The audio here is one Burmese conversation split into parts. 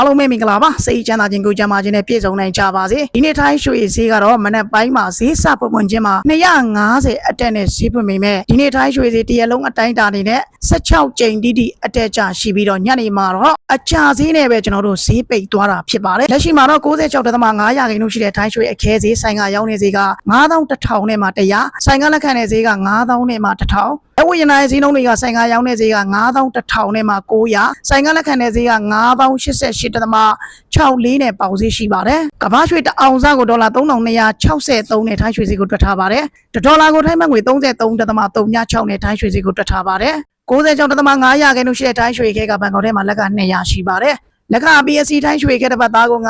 အားလုံးပဲမင်္ဂလာပါစိတ်ချမ်းသာခြင်းကိုကြံပါခြင်းနဲ့ပြည့်စုံနိုင်ကြပါစေဒီနေ့ထိုင်းရွှေဈေးကတော့မနက်ပိုင်းမှာဈေးစပွင့်ပွင့်ချင်းမှာ250အတက်နဲ့ဈေးပွင့်မိမဲ့ဒီနေ့ထိုင်းရွှေဈေးတစ်ရက်လုံးအတိုင်းတာနေနဲ့16ကြိမ်တိတိအတက်ကြရှိပြီးတော့ညနေမှာတော့အချာဈေးနဲ့ပဲကျွန်တော်တို့ဈေးပိတ်သွားတာဖြစ်ပါတယ်လက်ရှိမှာတော့96.5ရာခိုင်နှုန်းရှိတဲ့ထိုင်းရွှေအခဲဈေးဆိုင်ကရောင်းနေဈေးက9100နဲ့မှ100ဆိုင်ကလက်ခံတဲ့ဈေးက9000နဲ့မှ1000 အဝိယနာရဲ့ဈေးနှုန်းတွေကဆိုင်ကရောင်းတဲ့ဈေးက9100နဲ့မှ900ဆိုင်ကလက်ခံတဲ့ဈေးက9088တသမ64နဲ့ပေါင်ဈေးရှိပါတယ်။ကမ္ဘာရွှေတစ်အောင်စားကိုဒေါ်လာ3263နဲ့ထိုင်းရွှေဈေးကိုတွက်ထားပါတယ်။တစ်ဒေါ်လာကိုထိုင်းမငွေ33တသမ36နဲ့ထိုင်းရွှေဈေးကိုတွက်ထားပါတယ်။96တသမ900ရာခိုင်နှုန်းရှိတဲ့ထိုင်းရွှေခဲကဘန်ကောက်ထဲမှာလက်က200ရှိပါတယ်။လက်ကအပီအစီထိုင်းရွှေခဲတစ်ပတ်သားကို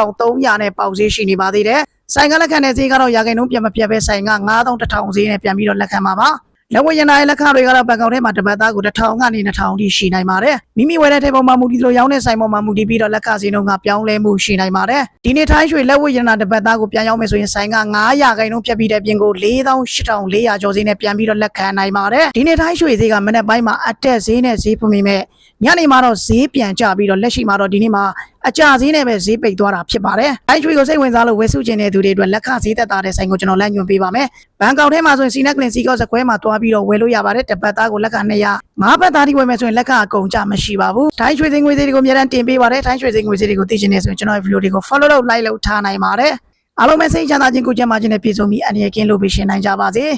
9300နဲ့ပေါင်ဈေးရှိနေပါသေးတယ်။ဆိုင်ကလက်ခံတဲ့ဈေးကတော့ရာခိုင်နှုန်းပြန်မပြတ်ပဲဆိုင်က9100ဈေးနဲ့ပြန်ပြီးတော့လက်ခံပါပါ။ လက်ဝဲရနာရဲ့လက်ခတွေကတော့ဘန်ကောင်ထဲမှာတစ်ပတ်သားကို1000ကနေ2000ထိရှိနိုင်ပါတယ်မိမိဝယ်တဲ့ထဲပေါ်မှာမူတည်လို့ရောင်းတဲ့ဆိုင်ပေါ်မှာမူတည်ပြီးတော့လက်ခစီနှုန်းကပြောင်းလဲမှုရှိနိုင်ပါတယ်ဒီနေ့ထိုင်းရွှေလက်ဝဲရနာတစ်ပတ်သားကိုပြန်ရောင်းမယ်ဆိုရင်ဆိုင်က900ခိုင်နှုန်းဖြတ်ပြီးတဲ့ပြင်ကို4800ကျော်ဈေးနဲ့ပြန်ပြီးတော့လက်ခံနိုင်ပါတယ်ဒီနေ့ထိုင်းရွှေဈေးကမနေ့ပိုင်းမှာအတက်ဈေးနဲ့ဈေးဖွင့်မိမဲ့ညနေမှာတော့ဈေးပြန်ကျပြီးတော့လက်ရှိမှာတော့ဒီနေ့မှာအကြဈေးနဲ့ပဲဈေးပိတ်သွားတာဖြစ်ပါတယ်။အဲ့ရွှေကိုစိတ်ဝင်စားလို့ဝယ်စုကျင်တဲ့သူတွေအတွက်လက်ခဈေးသက်သာတဲ့ဆိုင်ကိုကျွန်တော်လက်ညွှန်ပေးပါမယ်။ဘန်ကောက်ထဲမှာဆိုရင်စီနက်ကလင်စီကော့စကွဲမှာတွားပြီးတော့ဝယ်လို့ရပါတယ်။တစ်ပတ်သားကိုလက်ခ200ငါးပတ်သားထိဝယ်မယ်ဆိုရင်လက်ခအကုန်ကြမရှိပါဘူး။ထိုင်းရွှေစင်ငွေစည်းတွေကိုအများတန်းတင်ပေးပါတယ်။ထိုင်းရွှေစင်ငွေစည်းတွေကိုသိချင်နေဆိုရင်ကျွန်တော်ရဲ့ဗီဒီယိုတွေကို follow လုပ် like လုပ်ထားနိုင်ပါတယ်။အားလုံးပဲစိတ်ချမ်းသာခြင်းကိုကြံ့မာခြင်းနဲ့ပြည့်စုံပြီးအနေရကင်းလို့ပြီးရှင်းနိုင်ကြပါစေ။